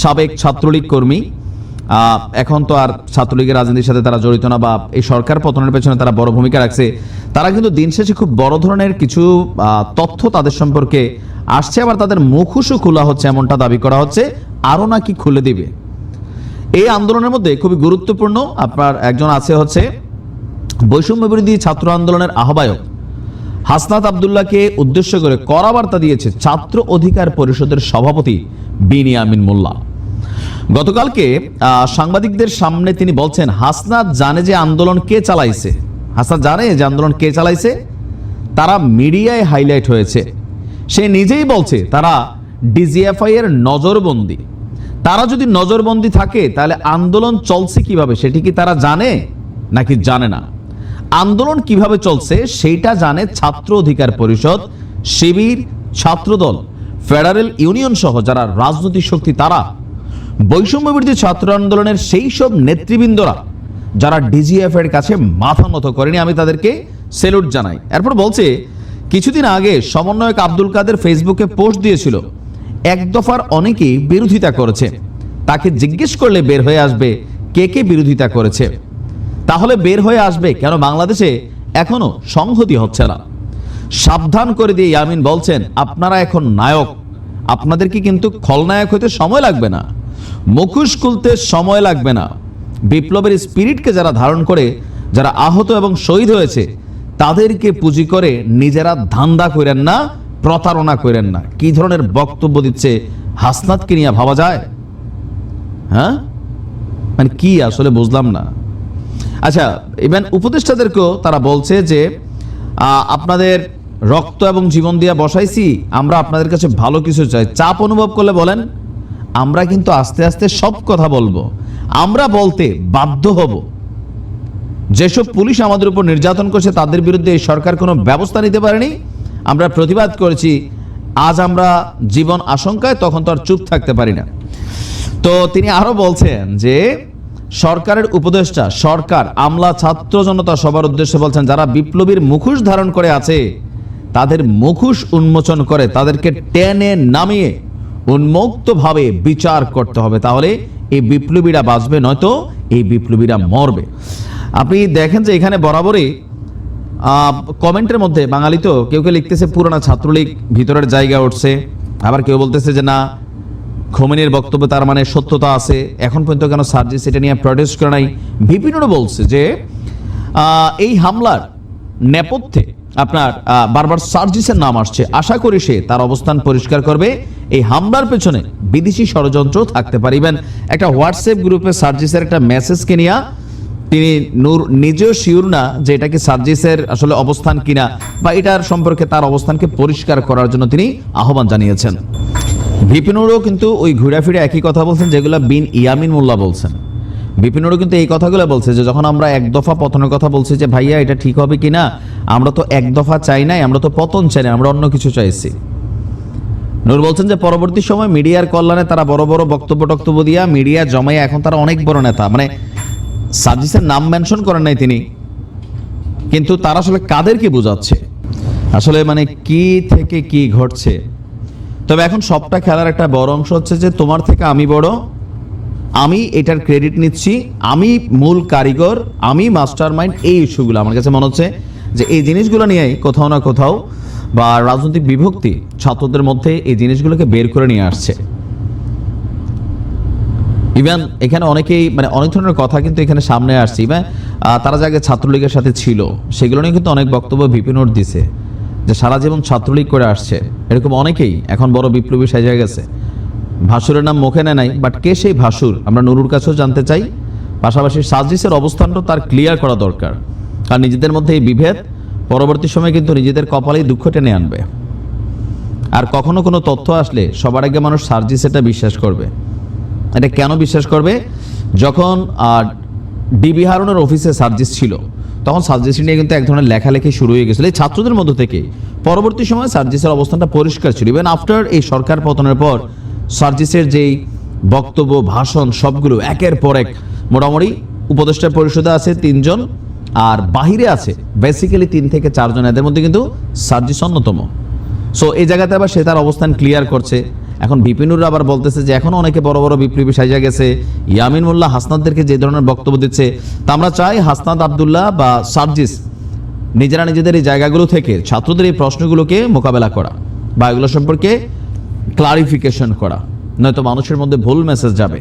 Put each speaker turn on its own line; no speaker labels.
সাবেক ছাত্রলীগ কর্মী। এখন তো আর ছাত্রলীগের রাজনীতির সাথে তারা জড়িত না বা এই সরকার পতনের পেছনে তারা বড় ভূমিকা রাখছে। তারা কিন্তু দিন শেষে খুব বড় ধরনের কিছু তথ্য তাদের সম্পর্কে আসছে, আবার তাদের মুখোশও খোলা হচ্ছে এমনটা দাবি করা হচ্ছে। আরও নাকি খুলে দিবে। এই আন্দোলনের মধ্যে খুবই গুরুত্বপূর্ণ আপনার একজন আছে হচ্ছে বৈষম্য বিরোধী ছাত্র আন্দোলনের আহ্বায়ক। হাসনাত আবদুল্লাহকে উদ্দেশ্য করে কড়া বার্তা দিয়েছে ছাত্র অধিকার পরিষদের সভাপতি বিনিয়ামিন মোল্লা। গতকালকে সাংবাদিকদের সামনে তিনি বলছেন, হাসনাত জানে যে আন্দোলন কে চালাইছে। হাসনাত জানে যে আন্দোলন কে চালাইছে? তারা মিডিয়ায় হাইলাইট হয়েছে। সে নিজেই বলছে, তারা ডিজিএফআই এর নজরবন্দি। তারা যদি নজরবন্দি থাকে, তাহলে আন্দোলন চলছে কীভাবে? সেটি কি তারা জানে নাকি জানে না? আন্দোলন কীভাবে চলছে সেইটা জানে ছাত্র অধিকার পরিষদ, শিবির, ছাত্রদল, ফেডারেল ইউনিয়ন সহ যারা রাজনৈতিক শক্তি তারা। বৈষম্য বিরোধী ছাত্র আন্দোলনের সেই সব নেতৃবৃন্দরা যারা ডিজিএফ এর কাছে মাথা মতো করেনি, আমি তাদেরকে সেলুট জানাই। এরপর বলছে, কিছুদিন আগে সমন্বয়ক আব্দুল কাদের ফেসবুকে পোস্ট দিয়েছিল, এক দফার অনেকেই বিরোধিতা করেছে। তাকে জিজ্ঞেস করলে বের হয়ে আসবে, কে কে বিরোধিতা করেছে? তাহলে বের হয়ে আসবে কেন বাংলাদেশে এখনও সংহতি হচ্ছে না। সাবধান করে দিয়ে ইয়ামিন বলছেন, আপনারা এখন নায়ক। আপনাদেরকে কিন্তু খলনায়ক হতে সময় লাগবে না। মুখোশ খুলতে সময় লাগবে না। বিপ্লবের স্পিরিটকে যারা ধারণ করে, যারা আহত এবং শহীদ হয়েছে, তাদেরকে পুঁজি করে নিজেরা ধান্দা করেন না, প্রতারণা করেন না। কি ধরনের বক্তব্য দিচ্ছে হাসনাতকে নিয়ে ভাবা যায়? হ্যাঁ? মানে কি আসলে বুঝলাম না। আচ্ছা ইভেন উপদেষ্টাদেরকেও তারা বলছে যে আপনাদের রক্ত এবং জীবন দিয়া বসাইছি, আমরা আপনাদের কাছে ভালো কিছু চাই। চাপ অনুভব করলে বলেন, আমরা কিন্তু আস্তে আস্তে সব কথা বলব। আমরা বলতে বাধ্য হব। যেসব পুলিশ আমাদের উপর নির্যাতন করছে, তাদের বিরুদ্ধে এই সরকার কোনো ব্যবস্থা নিতে পারেনি। আমরা প্রতিবাদ করেছি, আজ আমরা জীবন আশঙ্কায়, তখন তো আর চুপ থাকতে পারি না। তো তিনি আরও বলছেন যে সরকারের উপদেষ্টা, সরকার, আমলা, ছাত্র জনতা সবার উদ্দেশ্যে বলছেন, যারা বিপ্লবীর মুখোশ ধারণ করে আছে, তাদের মুখোশ উন্মোচন করে তাদেরকে টেনে নামিয়ে উন্মুক্তভাবে বিচার করতে হবে। তাহলে এই বিপ্লবীরা বাঁচবে, নয়তো এই বিপ্লবীরা মরবে। আপনি দেখেন যে এখানে বরাবরই কমেন্টের মধ্যে বাঙালি তো, কেউ কেউ লিখতেছে, পুরোনো ছাত্রলীগ, ভিতরের জায়গা উঠছে। আবার কেউ বলতেছে যে না খোমেনির বক্তব্য তার মানে সত্যতা আছে। এখন পর্যন্ত কেন সার্জি সেটা নিয়ে প্রটেস্ট করে নাই? বিপিনও বলছে যে এই হামলার নেপথ্যে আপনার বারবার সার্জিসের নাম আসছে। আশা করি সে তার অবস্থান পরিষ্কার করবে। এই হামলার পেছনে বিদেশি ষড়যন্ত্র থাকতে পারিবেন। একটা হোয়াটসঅ্যাপ গ্রুপে সার্জিসের একটা মেসেজকে নিয়ে তিনি নূর, নিজেও শিওর না যে এটা কি সার্জিসের আসলে অবস্থান কিনা, বা এটার সম্পর্কে তার অবস্থানকে পরিষ্কার করার জন্য তিনি আহ্বান জানিয়েছেন। বিপিনুরও কিন্তু ওই ঘুরাফিরে একই কথা বলছেন, যেগুলো বিন ইয়ামিন মোল্লা বলছেন। বিপিনুরও কিন্তু এই কথাগুলো বলছে, যে যখন আমরা এক দফা পতনের কথা বলছি যে, ভাইয়া, এটা ঠিক হবে কিনা? আমরা তো এক দফা চাই নাই, আমরা তো পতন চাই না আমরা অন্য কিছু চাইছি। নূর বলছেন যে, পরবর্তী সময় মিডিয়ার কল্যাণে তারা বড় বড় বক্তব্য টক্তব্য দিয়া মিডিয়া জমাইয়া এখন তারা অনেক বড় নেতা। মানে সার্জিসের নাম মেনশন করেন নাই তিনি, কিন্তু তারা আসলে কাদেরকে বোঝাচ্ছে? আসলে মানে কি থেকে কি ঘটছে? তবে এখন সবটা খেলার একটা বড় অংশ হচ্ছে যে তোমার থেকে আমি বড়, আমি এটার ক্রেডিট নিচ্ছি, আমি মূল কারিগর, আমি মাস্টার মাইন্ড এই ইস্যুগুলো। আমার কাছে মনে হচ্ছে যে এই জিনিসগুলো নিয়েই কোথাও না কোথাও বা রাজনৈতিক বিভক্তি ছাত্রদের মধ্যে এই জিনিসগুলোকে বের করে নিয়ে আসছে। ইভেন, এখানে অনেকেই মানে অনেক ধরনের কথা কিন্তু এখানে সামনে আসছে। ইভেন তারা যে আগে ছাত্রলীগের সাথে ছিল, সেগুলো নিয়ে কিন্তু অনেক বক্তব্য বিপিনোর দিছে যে সারা জীবন ছাত্রলীগ করে আসছে। এরকম অনেকেই এখন বড় বিপ্লবী সাজা গেছে। ভাসুরের নাম মুখে নেয় নাই বাট কে সেই ভাসুর? আমরা নুরুর কাছেও জানতে চাই। পাশাপাশি সাজিসের অবস্থানটা তার ক্লিয়ার করা দরকার। আর নিজেদের মধ্যে এই বিভেদ পরবর্তী সময় কিন্তু নিজেদের কপালেই দুঃখ টেনে আনবে। আর কখনো কোনো তথ্য আসলে সবার আগে মানুষ সার্জি সেটা বিশ্বাস করবে। এটা কেন বিশ্বাস করবে? যখন ডিবি হারুনের অফিসে সার্জিস ছিল তখন সার্জিস নিয়ে কিন্তু এক ধরনের লেখালেখি শুরু হয়ে গেছিল। এই ছাত্রদের মধ্য থেকে। পরবর্তী সময় সার্জিসের অবস্থানটা পরিষ্কার ছিল। ইভেন আফটার এই সরকার পতনের পর সার্জিসের যেই বক্তব্য, ভাষণ, সবগুলো একের পর এক মোটামুটি উপদেষ্টা পরিষদে আছে তিনজন আর বাহিরে আছে বেসিক্যালি তিন থেকে চারজন। এদের মধ্যে কিন্তু সার্জিস অন্যতম। সো এই জায়গাতে আবার সে তার অবস্থান ক্লিয়ার করছে। এখন বিপিনুর আবার বলতেছে যে এখন অনেকে বড় বড় বিপ্লবী সাজা গেছে। ইয়ামিন মোল্লা হাসনাদদেরকে যে ধরনের বক্তব্য দিচ্ছে, তা আমরা চাই হাসনাদ আবদুল্লাহ বা সার্জিস নিজেরা নিজেদের এই জায়গাগুলো থেকে ছাত্রদের এই প্রশ্নগুলোকে মোকাবেলা করা বা এগুলো সম্পর্কে ক্লারিফিকেশন করা। নয়তো মানুষের মধ্যে ভুল মেসেজ যাবে।